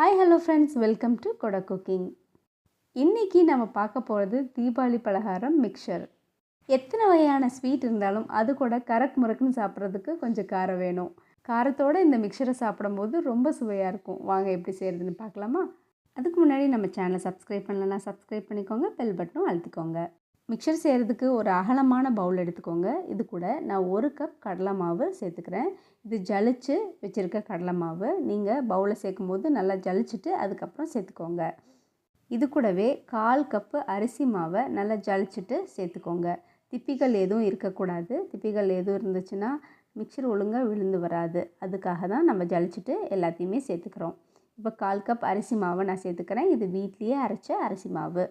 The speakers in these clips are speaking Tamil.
Hi hello friends welcome to கொட குக்கிங் இன்றைக்கி நம்ம பார்க்க போகிறது தீபாவளி பலகாரம் மிக்சர் எத்தனை வகையான ஸ்வீட் இருந்தாலும் அது கூட கரக் முறக்குன்னு சாப்பிட்றதுக்கு கொஞ்சம் காரம் வேணும். காரத்தோடு இந்த மிக்சரை சாப்பிடும்போது ரொம்ப சுவையாக இருக்கும். வாங்க எப்படி செய்கிறதுன்னு பார்க்கலாமா? அதுக்கு முன்னாடி நம்ம சேனலை சப்ஸ்கிரைப் பண்ணலன்னா சப்ஸ்கிரைப் பண்ணிக்கோங்க பெல் பட்டனும் அழுத்திக்கோங்க. மிக்சர் செய்கிறதுக்கு ஒரு அகலமான பவுல் எடுத்துக்கோங்க. இது கூட நான் ஒரு கப் கடலை மாவு சேர்த்துக்கிறேன். இது ஜலிச்சு வச்சுருக்க கடலை மாவு. நீங்கள் பவுலில் சேர்க்கும் போது நல்லா ஜலிச்சுட்டு அதுக்கப்புறம் சேர்த்துக்கோங்க. இது கூடவே கால் கப்பு அரிசி மாவை நல்லா ஜலிச்சுட்டு சேர்த்துக்கோங்க. திப்பிகள் எதுவும் இருக்கக்கூடாது. திப்பிகள் எதுவும் இருந்துச்சுன்னா மிக்சர் ஒழுங்காக விழுந்து வராது. அதுக்காக தான் நம்ம ஜலிச்சுட்டு எல்லாத்தையுமே சேர்த்துக்கிறோம். இப்போ கால் கப் அரிசி மாவை நான் சேர்த்துக்கிறேன். இது வீட்லேயே அரைச்ச அரிசி மாவு.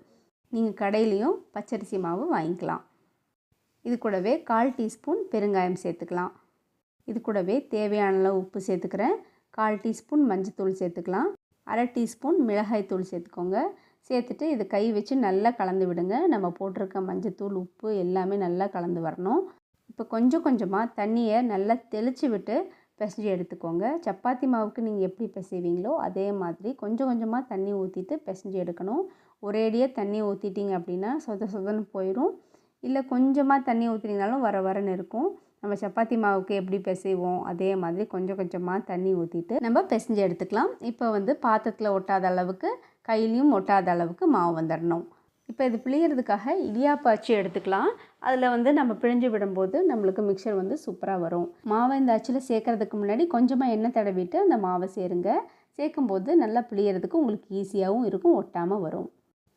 நீங்கள் கடையிலையும் பச்சரிசி மாவு வாங்கிக்கலாம். இது கூடவே கால் டீஸ்பூன் பெருங்காயம் சேர்த்துக்கலாம். இது கூடவே தேவையான அளவு உப்பு சேர்த்துக்கிறேன். கால் டீஸ்பூன் மஞ்சத்தூள் சேர்த்துக்கலாம். அரை டீஸ்பூன் மிளகாய் தூள் சேர்த்துக்கோங்க. சேர்த்துட்டு இது கை வச்சு நல்லா கலந்து விடுங்க. நம்ம போட்டிருக்க மஞ்சத்தூள் உப்பு எல்லாமே நல்லா கலந்து வரணும். இப்போ கொஞ்சம் கொஞ்சமாக தண்ணியை நல்லா தெளித்து விட்டு பிசைஞ்சு எடுத்துக்கோங்க. சப்பாத்தி மாவுக்கு நீங்கள் எப்படி பிசைவீங்களோ அதே மாதிரி கொஞ்சம் கொஞ்சமாக தண்ணி ஊற்றிட்டு பிசைஞ்சு எடுக்கணும். ஒரேடியாக தண்ணி ஊற்றிட்டிங்க அப்படின்னா சொத சொதன்னு போயிடும் இல்லை கொஞ்சமாக தண்ணி ஊற்றினீங்கனாலும் வர வரன்னு இருக்கும். நம்ம சப்பாத்தி மாவுக்கு எப்படி பிசைவோம்? அதே மாதிரி கொஞ்சம் கொஞ்சமாக தண்ணி ஊற்றிட்டு நம்ம பிசைஞ்சு எடுத்துக்கலாம். இப்போ வந்து பாத்திரத்தில் ஒட்டாத அளவுக்கு கையிலையும் ஒட்டாத அளவுக்கு மாவு வந்துடணும் இப்போ இது பிழியறதுக்காக இடியாப்பா அச்சு எடுத்துக்கலாம். அதில் வந்து நம்ம பிழிஞ்சு விடும்போது நம்மளுக்கு மிக்சர் வந்து சூப்பராக வரும். மாவை இந்த அச்சில் சேர்க்கறதுக்கு முன்னாடி கொஞ்சமாக எண்ணெய் தடவிட்டு அந்த மாவை சேருங்க. சேர்க்கும்போது நல்லா பிழியறதுக்கு உங்களுக்கு ஈஸியாகவும் இருக்கும் ஒட்டாமல் வரும்.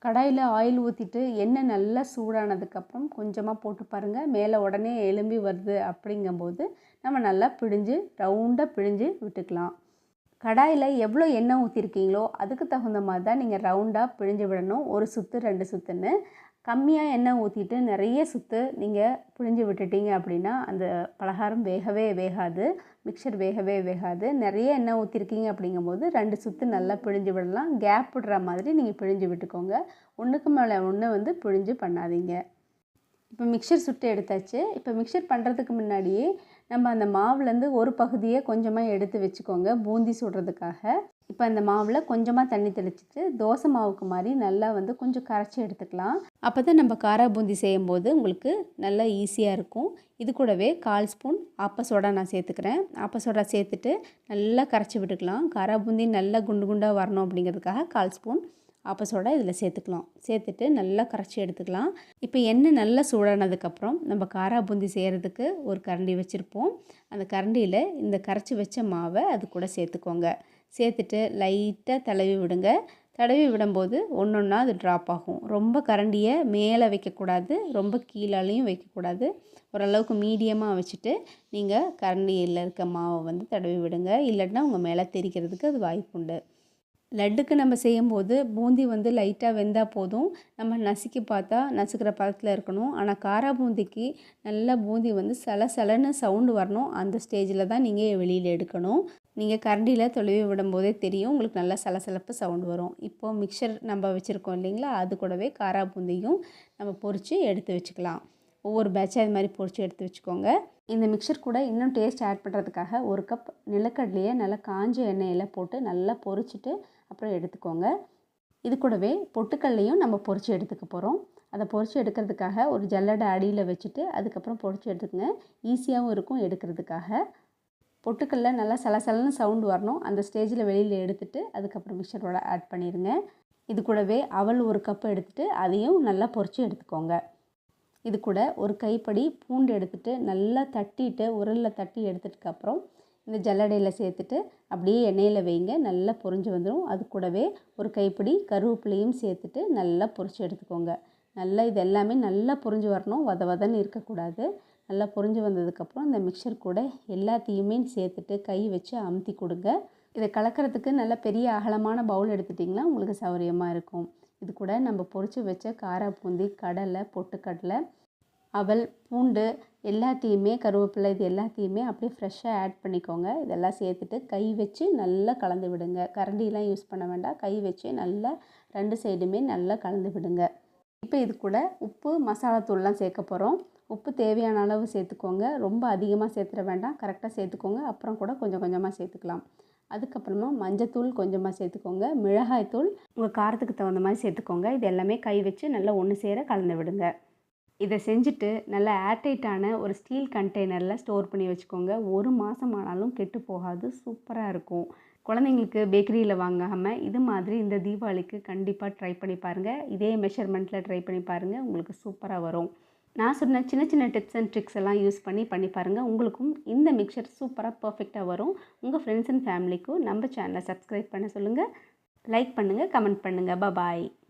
கடாயில் ஆயில் ஊற்றிட்டு எண்ணெய் நல்லா சூடானதுக்கப்புறம் கொஞ்சமாக போட்டு பாருங்கள் மேலே உடனே எலும்பி வருது அப்படிங்கும்போது நம்ம நல்லா பிழிஞ்சு ரவுண்டாக பிழிஞ்சு விட்டுக்கலாம். கடாயில் எவ்வளோ எண்ணெய் ஊற்றிருக்கீங்களோ அதுக்கு தகுந்த மாதிரி தான் நீங்கள் ரவுண்டாக பிழிஞ்சு விடணும். ஒரு சுற்று ரெண்டு சுற்றுன்னு கம்மியாக எண்ணெய் ஊற்றிட்டு நிறைய சுற்று நீங்கள் பிழிஞ்சு விட்டுட்டீங்க அப்படின்னா அந்த பலகாரம் வேகவே வேகாது மிக்சர் வேகவே வேகாது. நிறைய எண்ணெய் ஊற்றிருக்கீங்க அப்படிங்கும்போது ரெண்டு சுற்று நல்லா பிழிஞ்சு விடலாம். கேப் விடுற மாதிரி நீங்கள் பிழிஞ்சு விட்டுக்கோங்க. ஒன்றுக்கு மேலே ஒன்று வந்து பிழிஞ்சு பண்ணாதீங்க. இப்போ மிக்சர் சுட்டு எடுத்தாச்சு. இப்போ மிக்சர் பண்ணுறதுக்கு முன்னாடியே நம்ம அந்த மாவுலேருந்து ஒரு பகுதியை கொஞ்சமாக எடுத்து வச்சுக்கோங்க. பூந்தி சுடுறதுக்காக. இப்போ அந்த மாவில் கொஞ்சமாக தண்ணி தெளிச்சிட்டு தோசை மாவுக்கு மாதிரி நல்லா வந்து கொஞ்சம் கரைச்சி எடுத்துக்கலாம். அப்போ தான் நம்ம காரா பூந்தி செய்யும் போது உங்களுக்கு நல்லா ஈஸியாக இருக்கும். இது கூடவே கால் ஸ்பூன் ஆப்ப சோடா நான் சேர்த்துக்கிறேன். ஆப்ப சோடா சேர்த்துட்டு நல்லா கரைச்சி விட்டுக்கலாம். காரா பூந்தி நல்லா குண்டு குண்டாக வரணும் அப்படிங்கிறதுக்காக கால் ஸ்பூன் ஆப்ப சோடா இதில் சேர்த்துக்கலாம். சேர்த்துட்டு நல்லா கரைச்சி எடுத்துக்கலாம். இப்போ எண்ணெய் நல்லா சூடானதுக்கப்புறம் நம்ம காரா பூந்தி செய்கிறதுக்கு ஒரு கரண்டி வச்சுருப்போம். அந்த கரண்டியில் இந்த கரைச்சி வச்ச மாவை அது கூட சேர்த்துக்கோங்க. சேர்த்துட்டு லைட்டாக தடவி விடுங்க. தடவி விடும்போது ஒன்று ஒன்றா அது ட்ராப் ஆகும். ரொம்ப கரண்டியை மேலே வைக்கக்கூடாது. ரொம்ப கீழாலையும் வைக்கக்கூடாது. ஓரளவுக்கு மீடியமாக வச்சுட்டு நீங்கள் கரண்டியில் இருக்க மாவை வந்து தடவி விடுங்க. இல்லைன்னா உங்கள் மேலே தெரிக்கிறதுக்கு அது வாய்ப்புண்டு. லட்டுக்கு நம்ம செய்யும்போது பூந்தி வந்து லைட்டாக வெந்தால் போதும். நம்ம நசுக்கி பார்த்தா நசுக்கிற பதத்தில் இருக்கணும். ஆனால் காரா பூந்திக்கு நல்லா பூந்தி வந்து சல சலன்னு சவுண்டு வரணும். அந்த ஸ்டேஜில் தான் நீங்கள் வெளியில் எடுக்கணும். நீங்கள் கரண்டியில் தொலைவி விடும்போதே தெரியும். உங்களுக்கு நல்லா சலசலப்பு சவுண்டு வரும். இப்போது மிக்சர் நம்ம வச்சுருக்கோம் இல்லைங்களா? அது கூடவே காரா பூந்தியும் நம்ம பொரித்து எடுத்து வச்சுக்கலாம். ஒவ்வொரு பேட்சாக இது மாதிரி பொரித்து எடுத்து வச்சுக்கோங்க. இந்த மிக்சர் கூட இன்னும் டேஸ்ட் ஆட் பண்ணுறதுக்காக ஒரு கப் நிலக்கடலையை நல்லா காஞ்ச எண்ணெயில் போட்டு நல்லா பொரிச்சிட்டு அப்புறம் எடுத்துக்கோங்க. இது கூடவே பொட்டுக்கல்லையும் நம்ம பொரித்து எடுத்துக்க போகிறோம் அதை பொறிச்சு எடுக்கிறதுக்காக ஒரு ஜல்லடை அடியில் வச்சுட்டு அதுக்கப்புறம் பொறிச்சு எடுத்துக்கங்க. ஈஸியாகவும் இருக்கும் எடுக்கிறதுக்காக. பொட்டுக்கல்ல நல்லா சலசலன்னு சவுண்டு வரணும். அந்த ஸ்டேஜில் வெளியில் எடுத்துகிட்டு அதுக்கப்புறம் மிக்சரோட ஆட் பண்ணிடுங்க இது கூடவே அவல் ஒரு கப் எடுத்துகிட்டு அதையும் நல்லா பொரித்து எடுத்துக்கோங்க. இது கூட ஒரு கைப்படி பூண்டு எடுத்துகிட்டு நல்லா தட்டிட்டு உரலில் தட்டி எடுத்ததுக்கப்புறம் இந்த ஜல்லடையில் சேர்த்துட்டு அப்படியே எண்ணெயில் வைங்க. நல்லா பொரிஞ்சு வந்துடும் அது கூடவே ஒரு கைப்பிடி கருவேப்பிலையும் சேர்த்துட்டு நல்லா பொரிச்சு எடுத்துக்கோங்க. நல்லா இது எல்லாமே நல்லா பொரிஞ்சு வரணும். வத வதன்னு இருக்கக்கூடாது. நல்லா பொரிஞ்சு வந்ததுக்கப்புறம் இந்த மிக்சர் கூட எல்லாத்தையுமே சேர்த்துட்டு கை வச்சு அமுத்தி கொடுங்க. இதை கலக்கிறதுக்கு நல்ல பெரிய அகலமான பவுல் எடுத்துட்டிங்கன்னா உங்களுக்கு சௌகரியமாக இருக்கும். இது கூட நம்ம பொரித்து வச்ச காரா பூந்தி கடலை பொட்டுக்கடலை அவல் பூண்டு எல்லாத்தையுமே கருவேப்பிலை இது எல்லாத்தையுமே அப்படியே ஃப்ரெஷ்ஷாக ஆட் பண்ணிக்கோங்க. இதெல்லாம் சேர்த்துட்டு கை வச்சு நல்லா கலந்து விடுங்க. கரண்டிலாம் யூஸ் பண்ண வேண்டாம். கை வச்சு நல்லா ரெண்டு சைடுமே நல்லா கலந்து விடுங்க. இப்போ இது கூட உப்பு மசாலாத்தூள்லாம் சேர்க்க போகிறோம் உப்பு தேவையான அளவு சேர்த்துக்கோங்க. ரொம்ப அதிகமாக சேர்த்துட வேண்டாம். கரெக்டாக சேர்த்துக்கோங்க. அப்புறம் கூட கொஞ்சம் கொஞ்சமாக சேர்த்துக்கலாம். அதுக்கப்புறமா மஞ்சத்தூள் கொஞ்சமாக சேர்த்துக்கோங்க. மிளகாய் தூள் உங்கள் காரத்துக்கு தகுந்த மாதிரி சேர்த்துக்கோங்க. இது எல்லாமே கை வச்சு நல்லா ஒன்று சேர கலந்து விடுங்க. இதை செஞ்சுட்டு நல்லா ஏர்டைட்டான ஒரு ஸ்டீல் கண்டெய்னரில் ஸ்டோர் பண்ணி வச்சுக்கோங்க. ஒரு மாதம் ஆனாலும் கெட்டு போகாது சூப்பராக இருக்கும். குழந்தைங்களுக்கு பேக்கரியில் வாங்காமல் இது மாதிரி இந்த தீபாவளிக்கு கண்டிப்பாக ட்ரை பண்ணி பாருங்கள் இதே மெஷர்மெண்ட்டில் ட்ரை பண்ணி பாருங்கள் உங்களுக்கு சூப்பராக வரும். நான் சொன்ன சின்ன சின்ன டிப்ஸ் அண்ட் ட்ரிக்ஸ் எல்லாம் யூஸ் பண்ணி பண்ணி பாருங்கள் உங்களுக்கும் இந்த மிக்சர் சூப்பராக பர்ஃபெக்டாக வரும். உங்கள் ஃப்ரெண்ட்ஸ் அண்ட் ஃபேமிலிக்கும் நம்ம சேனலை சப்ஸ்கிரைப் பண்ண சொல்லுங்கள் லைக் பண்ணுங்கள் கமெண்ட் பண்ணுங்கள் பாய்